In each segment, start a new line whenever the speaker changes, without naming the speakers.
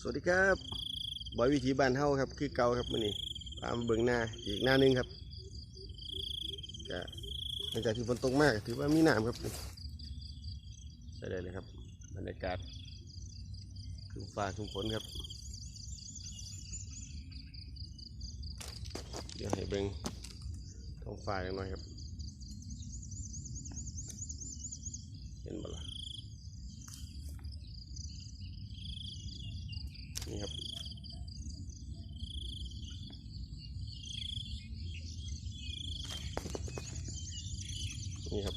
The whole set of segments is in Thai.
สวัสดีครับบอยวิถีบ้านเฮาครับคือเก่าครับมื้อนี้ตามเบิ่งหน้าอีกหน้าหนึงครับก็หลังจากที่ฝนตกมากถือว่ามีน้ำครับใช่ได้เลยครับบรรยากาศคือฟ้าคือฝนครับ เดี๋ยวให้เบิ่งท้องฟ้ากันหน่อยครับ เห็นบ่ล่ะ นี่ครับ นี่ครับ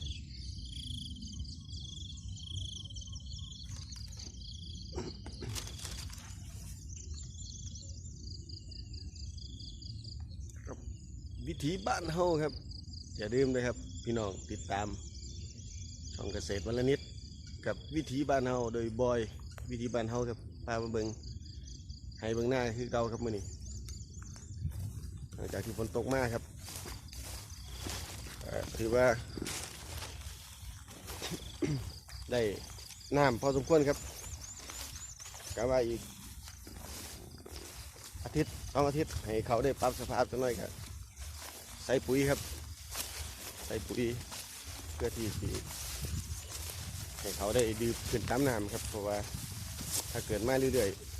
วิถีบ้านเฮาครับ อย่าลืมเลยครับ พี่น้องติดตาม ช่องเกษตรวันละนิด กับวิถีบ้านเฮาโดยบอยวิถีบ้านเฮาครับพามาเบิง ให้เบิงหน้าคือเก่าครับมื้อนี้หลังจากที่ฝนตกมากครับถือว่า ได้น้ำพอสมควรครับกะว่าอีก อาทิตย์สองอาทิตย์ให้เขาได้ปรับสภาพสักหน่อยครับใส่ปุ๋ยครับ ใส่ปุ๋ยเพื่อที่สิให้เขาได้ดื่มขึ้นตามน้ำครับ เพราะว่าถ้าเกิดมาเรื่อยๆ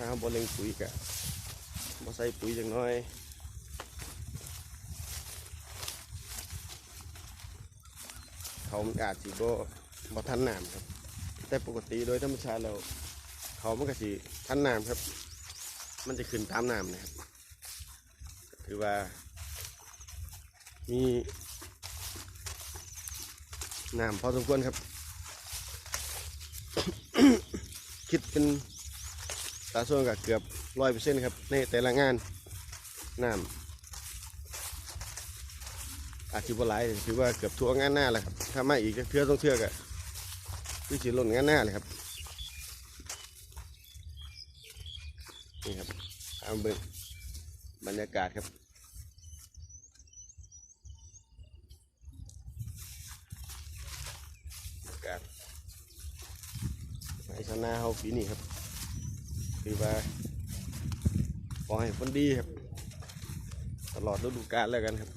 ถ้าเราบ่เล็งปุ๋ยกะบ่ใส่ปุ๋ยจังน้อยเขามันอาจสิบบ่ทันน้ำครับ แต่ปกติโดยธรรมชาติแล้วเขามันก็สิทันน้ำครับ มันจะขึ้นตามน้ำนะครับถือว่า มีน้ำพอสมควรครับ คิดเป็นาส่วนกับเกือบร้อยเปอร์เซ็นต์ครับในแต่ละงานน้ำอาชีพหลายถือว่าเกือบทั่วงานหน้าแหละครับถ้าไมาอีกเทือต้องเทือกอะคือสิหล่นงานหน้าเลยครับนี่ครับเอาเบิ่งบรรยากาศครับบรรยากาศไอชนาเขาปีนี้ครับ คือว่าขอให้ผลดีครับ ตลอดฤดูกาลแล้วกันครับ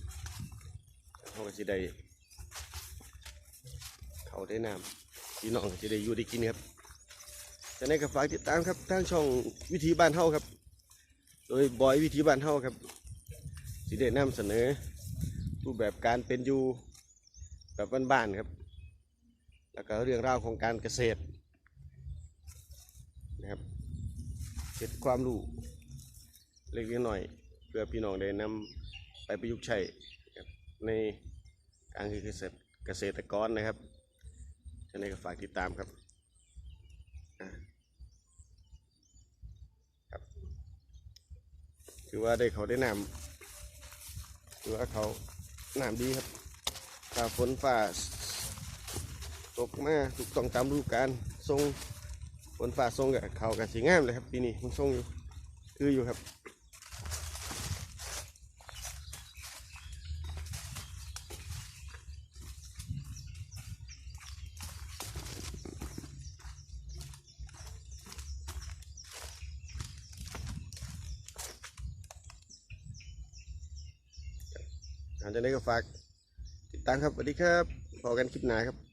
เขาก็จะได้เขาได้น้ำพี่น้องก็จะได้อยู่ได้กินครับจะในกับฝากติดตามครับทางช่องวิธีบ้านเฮาครับ โดยบอยวิธีบ้านเฮาครับสิได้นำเสนอรูปแบบการเป็นอยู่แบบบ้านๆครับ แล้วก็เรื่องราวของการเกษตรนะครับ เก็บความรู้เล็กน้อยเพื่อพี่น้องได้นำไปประยุกต์ใช้ในการคือเกษตรเกษตรกรนะครับฉะนั้นก็ฝากติดตามครับครับถือว่าได้เขาได้นำถือว่าเขานำดีครับถ้าฝนฟ้าตกมาถูกต้องตามฤดูกาลทรง นฟ้าทรงกับเขากับสีงามเลยครับปีนี้มันทรงอยู่คืออยู่ครับหลังจากนี้ก็ฝากติดตามครับสวัสดีครับพอกันคลิปหน้าครับ